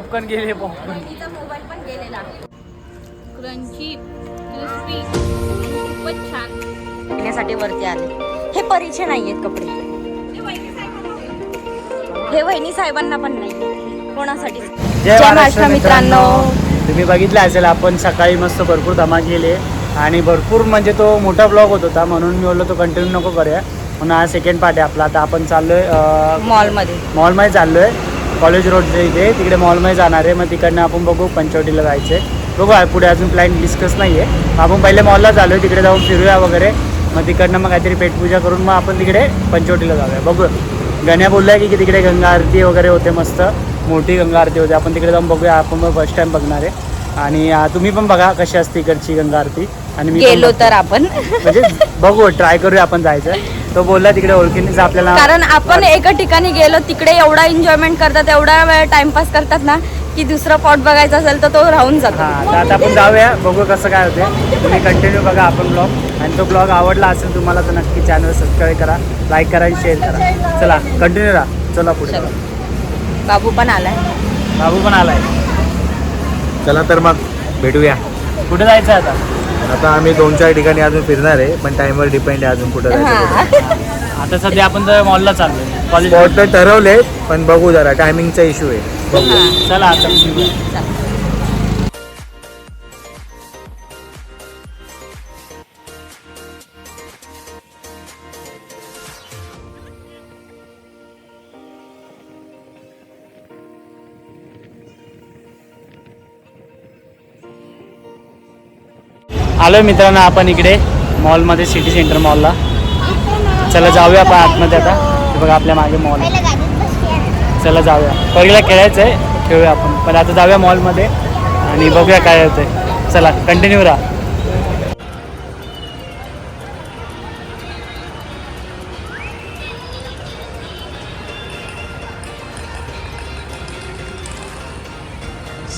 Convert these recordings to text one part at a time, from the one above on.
Popcorn गेले popcorn तिचा mobile पण गेलेला क्रंची क्रिस्पी खूपच छान. घेण्यासाठी वरती आले. हे परीचे नाही आहेत कपडे. हे वहिनी साहेबांना पण नाही. कोणासाठी? जय महाराष्ट्र मित्रांनो. तुम्ही बघितलं असेल आपण सकाळी मस्त भरपूर धमाल केली. आणि भरपूर म्हणजे तो मोठा ब्लॉग होत होता म्हणून मी बोललो तो कंटिन्यू नको करूया. म्हणून हा सेकंड पार्ट आहे आपला. आता आपण चाललोय मॉलमध्ये मॉलमध्ये चाललोय. कॉलेज रोडच्या इथे तिकडे मॉलमध्ये जाणार आहे. मग तिकडनं आपण बघू पंचवटीला जायचं आहे बघू पुढे अजून प्लॅन डिस्कस नाही आहे आपण पहिले मॉलला चालू आहे तिकडे जाऊन फिरूया वगैरे. मग तिकडनं मग काहीतरी पेटपूजा करून मग आपण तिकडे पंचवटीला जाऊया. बघू. गण्या बोललाय की तिकडे गंगा आरती वगैरे होते मस्त. मोठी गंगा आरती होते. आपण तिकडे जाऊन बघूया. आपण मग फर्स्ट टाइम बघणार आहे. आणि तुम्ही पण बघा कशी असते इकडची गंगा आरती. आणि मी गेलो. तर आपण. म्हणजे बघू ट्राय करूया आपण जायचं. तो बोलला तिकडे ओळखीनेच आपल्याला कारण आपण एका ठिकाणी गेलो तिकडे एवढा एन्जॉयमेंट करतात एवढा वेळ टाइमपास करतात ना की दुसरा पॉट बघायचा असेल तर तो राहून हा जातो तर आता आपण जाऊया बघू कसं काय होते तुम्ही कंटिन्यू बघा आपण ब्लॉग आणि तो ब्लॉग आवडला असेल तुम्हाला तर नक्की चॅनल सबस्क्राईब करा लाईक करा आणि शेअर करा. चला कंटिन्यू राहा. चला पुढे. बाबू पण आलाय. बाबू पण आलाय. चला तर मग भेटूया. कुठे जायचं आता? आता आम्ही दोन चार ठिकाणी अजून फिरणार आहे पण टाइमवर डिपेंड आहे अजून कुठं हा. जायचं. आता सध्या आपण तर मॉलला चाललोय. कॉलेज स्पॉट तर ठरवले पण बघू जरा टायमिंगचा इश्यू आहे. चला आता आलो मित्रांनो आपण इकडे मॉलमध्ये सिटी सेंटर मॉलला. चला जाऊया आपण आतमध्ये आता. बघा आपल्या मागे मॉल चला जाऊया. पहिला खेळायचं आहे खेळूया आपण. पण आता जाऊया मॉलमध्ये आणि बघूया काय होतंय. चला कंटिन्यू राहा.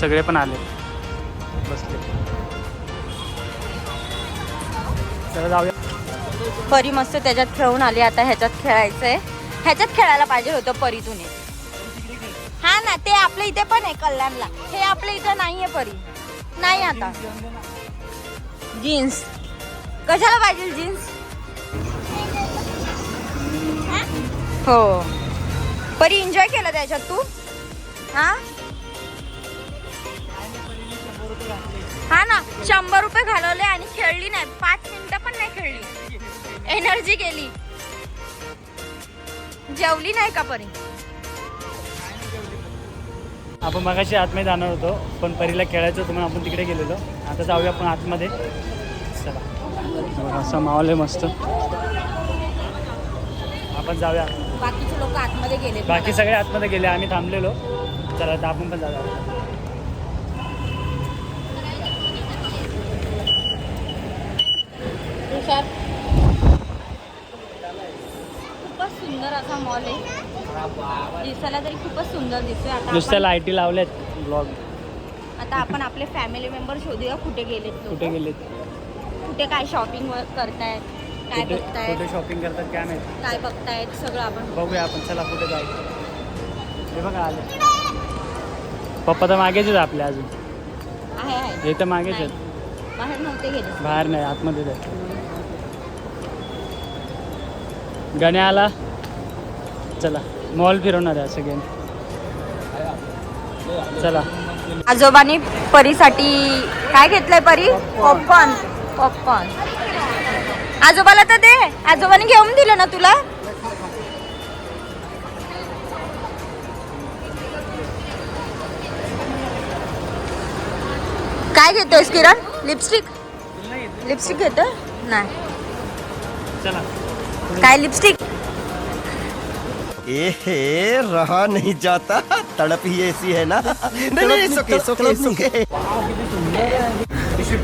सगळे पण आले. बसले. चला जाऊया. परी मस्त त्याच्यात खेळून आली आता ह्याच्यात खेळायचंय. ह्याच्यात खेळायला पाहिजे होतं परीतून. हा ना ते आपल्या इथे पण आहे कल्याणला. हे आपल्या इथे नाहीये परी. नाही आता. जीन्स. कशाला पाहिजे जीन्स? हो. परी एन्जॉय केलं त्याच्यात तू? हा? हा ना शंभर रुपये घालवले. जेवली नाही का परी? आपण मगाशी आतमध्ये जाणार होतो पण परीला खेळायचं होतं म्हणून आपण तिकडे गेलेलो. आता जाऊया आपण आतमध्ये. चला. असा माहोल आहे मस्त. आपण जाऊया. बाकीचे लोक आतमध्ये गेले बाकी सगळे आतमध्ये गेले आम्ही थांबलेलो. चला आता आपण पण जाऊया. तुषार खूपच सुंदर असा मॉल आहे. दिसायला तरी खूपच सुंदर दिसतोय. आता नुसत्या लाईटी लावल्यात ब्लॉग आता आपण आपले फॅमिली मेंबर शोधूया कुठे गेलेत. कुठे गेलेत? कुठे काय शॉपिंग करतायत काय कुठे बघतायत. कुठे शॉपिंग करतात काय माहिती? काय बघतायत सगळं आपण बघूया आपण चला कुठे जायचं हे बघा आले. पप्पा तर मागेच आहेत आपल्या अजून. आहे आहे. हे तर मागेच नाही. आहेत. बाहेर नव्हते गेले बाहेर नाही आतमध्ये जाय गण्या आला. चला मॉल फिरवणार आहे सगळ्यांनी चला. आजोबांनी परीसाठी काय घेतलंय परी? पॉपकॉर्न पॉपकॉर्न आजोबाला तर दे. आजोबाने घेऊन दिलं ना तुला? काय घेतोयस किरण? लिपस्टिक लिपस्टिक घेतोय? नाही. चला. काय लिपस्टिक एहे रहा नहीं जाता। तड़प ही ऐसी है ना। नहीं नहीं सुके सुके सुके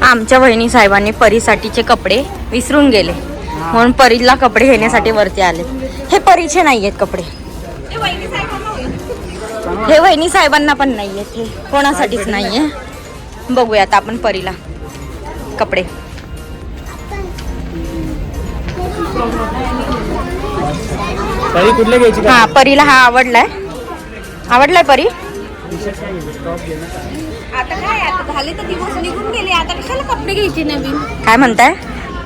आमच्या बहिणी साहेबांनी परीसाठीचे कपडे विसरून गेले. म्हणून परीला कपडे घेण्यासाठी वरती आले. हे परीचे नाही आहेत कपडे. हे वहिनी साहेबांना पण नाही आहेत हे कोणासाठीच नाहीये. बघूया आता आपण परीला कपडे. तरी कुठले घ्यायची हा परीला हा आवडलाय. आवडलाय परी? आता काय आता झाले तर दिवस निघून गेले. आता कशाला कपडे घ्यायचे नवीन? काय म्हणताय?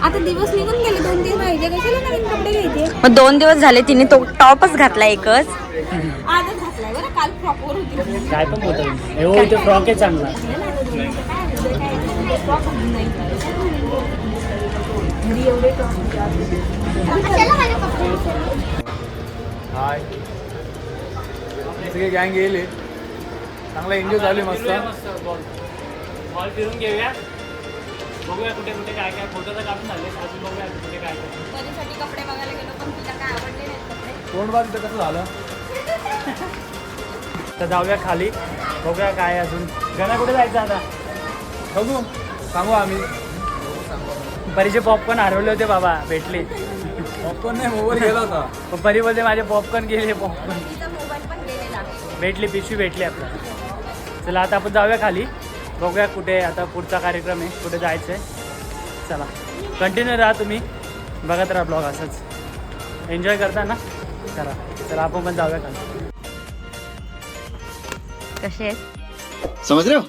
आता दिवस निघून गेले दोन तीन पाहिजे कशाला नवीन कपडे घ्यायचे? मग दोन दिवस झाले तिने तो टॉपच घातला एकच. आजच घातलाय बरं काल प्रॉपर होती. काय पण बोलतो इथे फ्रॉक आहे चांगला. हाय सगळे गँग गेले. चांगला एन्जॉय झाले मस्त. मॉल फिरून घेऊया. बघूया कुठे कुठे काय काय फोटो तर काढून झाले अजून बघूया कुठे काय काय. परीसाठी कपडे बघायला गेलो पण तिला काय आवडले नाहीत कपडे? तोंड बाद इथं कसं झालं? तर जाऊया खाली. बघूया काय अजून. गणा कुठे जायचं आता? बघू. सांगू आम्ही. परीचे पॉपकॉर्न हरवले होते बाबा भेटले. पॉपकॉर्न नाही मोबाईल गेला होता. पण परी बोलते माझे पॉपकॉर्न गेले पॉपकॉर्न तिचा मोबाईल पण गेलेला. भेटली पिशवी भेटली आपल्याला. चला आता आपण जाऊया खाली. बघूया कुठे आता पुढचा कार्यक्रम आहे कुठे जायचं आहे चला कंटिन्यू राहा तुम्ही. बघत राहा ब्लॉग असंच. एन्जॉय करता ना? करा चला आपण पण जाऊया खाली. कसे आहेत? रहे हो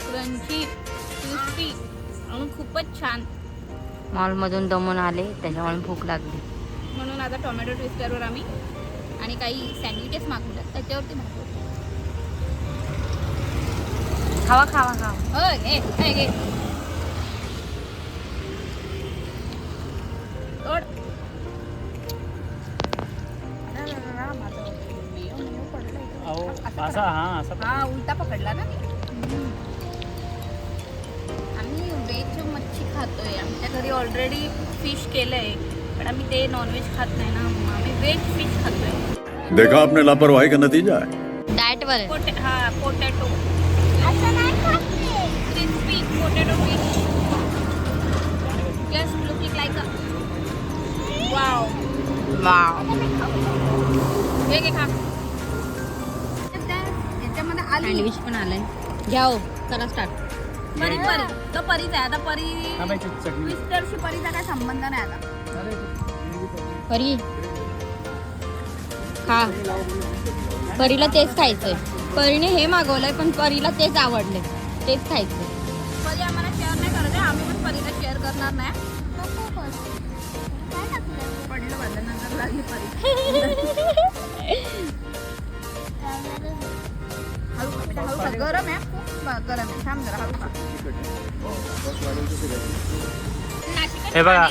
क्रंची क्रिस्पी आणि खूपच छान. मॉलमधून दमून आले त्याच्यामुळे भूक लागली. म्हणून आता टोमॅटो ट्विस्टरवर आम्ही आणि काही सँडविचेस मागवतात त्याच्यावरती मागवतो खावा खावा खावा. हो घे घे. असं. हां असा हा उलटा पकडला ना मच्छी खातोय आमच्या घरी ऑलरेडी फ़िश केलंय. पण आम्ही ते नॉनव्हेज खात नाही ना मग आम्ही व्हेज फ़िश खातोय. देखा आपने लापरवाही का नतीजा है? डाएट वर पोटे हा potato crispy potato fish just looking like a wow हे घे खा सँडविच पण आलाय. घ्या हो करा स्टार्ट परी परी. तो परीच आहे. आता परी ट्विस्टरशी परीचा काय संबंध नाही आता. परी. खा. परीला तेच खायचंय. परीने हे मागवलंय पण परीला तेच आवडले तेच खायचंय. परी आम्हाला शेअर नाही करत आहे. आम्ही पण परीला शेअर करणार नाही. पडलं पडलं नंतर लागली परी हळू हळू गरम आहे. खूप गरम आहे. थांब जरा हळू हे बघा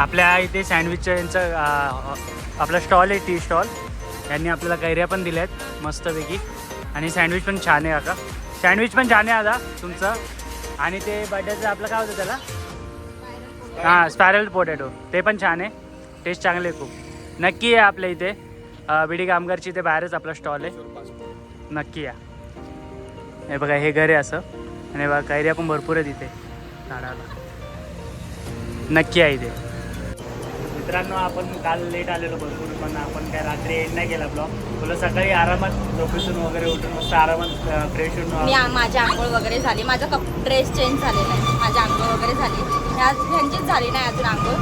आपल्या इथे सँडविचचं यांचं आपला स्टॉल आहे टी स्टॉल यांनी आपल्याला कैऱ्या पण दिल्या आहेत मस्तपैकी. आणि सँडविच पण छान आहे आता. सँडविच पण छान आहे आता तुमचं. आणि ते बटाट्याचं आपलं काय होतं त्याला? हां स्पॅरल पोटॅटो ते पण छान आहे. टेस्ट चांगले आहे खूप. नक्की आहे आपल्या इथे. बिडी कामगारची इथे बाहेरच आपला स्टॉल आहे. नक्की या. हे बघा हे घर आहे असं. आणि बघा कैऱ्या पण भरपूर आहेत इथे झाडाला. नक्की आहे इथे. मित्रांनो आपण काल लेट आलेलो भरपूर पण आपण काय रात्री एंड नाही केला ब्लॉग बोला सकाळी आरामात झोपेतून वगैरे उठून मस्त आरामात फ्रेश मी होऊन माझी आंघोळ वगैरे झाली. माझा कप ड्रेस चेंज झालेला आहे. माझी आंघोळ वगैरे झाली. आज ह्यांचीच झाली नाही अजून आंघोळ.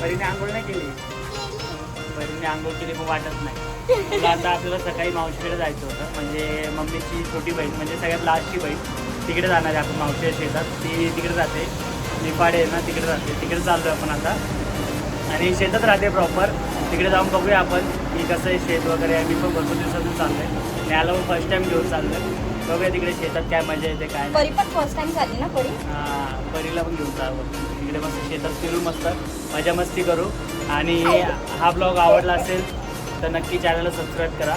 परीने आंघोळ नाही केली? परीने आंघोळ केली मग वाटत नाही. तुला आता आपल्याला सकाळी मावशीकडे जायचं होतं. म्हणजे मम्मीची छोटी बहीण म्हणजे सगळ्यात लास्टची बहीण. तिकडे जाणार आहे आपण मावशी शेतात. ती तिकडे जाते. निपाडे आहे ना तिकडे जाते. तिकडे चाललो आपण आता. आणि शेतात राहते प्रॉपर तिकडे जाऊन बघूया आपण की कसं आहे शेत वगैरे. आहे. मी पण भरपूर दिवसातून चाललो आहे आणि याला पण फर्स्ट टाईम घेऊन चाललो आहे बघूया तिकडे शेतात काय मजा येते काय परी पण फर्स्ट टाइम झाली ना परी? हा, परीला पण घेऊन जावं तिकडे मस्त शेतात फिरू मस्त. मजा मस्ती करू. आणि हा ब्लॉग आवडला असेल तर नक्की चॅनलला सबस्क्राईब करा.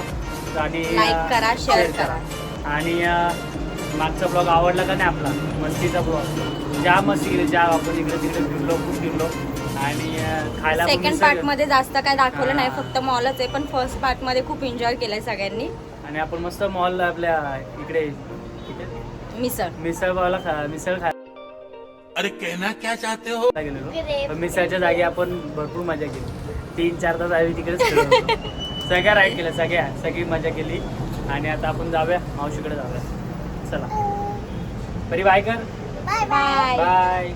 आणि अं, करा, share share आणि अं, मागचा ब्लॉग आवडला का नाही आपला? मस्तीचा ब्लॉग ज्या मस्ती केली ज्या आपण इकडे तिकडे फिरलो खूप फिरलो. आणि अं, खायला सेकंड पार्टमध्ये जास्त काय दाखवलं नाही. फक्त मॉलच आहे पण फर्स्ट पार्टमध्ये खूप एन्जॉय केलंय सगळ्यांनी. आणि आपण मस्त मॉल आपल्या इकडे मिसळ. मिसळ पावला खा मिसळ खा. अरे कहना क्या चाहते हो? गेलेलो मिसळच्या जागी आपण भरपूर मजा केली. तीन चार तास आम्ही तिकडेच होतो. सगळ्या राईड केल्या सगळ्या. सगळी मजा केली. आणि आता आपण जाऊया मावशीकडे जाऊया. चला. तरी बाय कर. Bye bye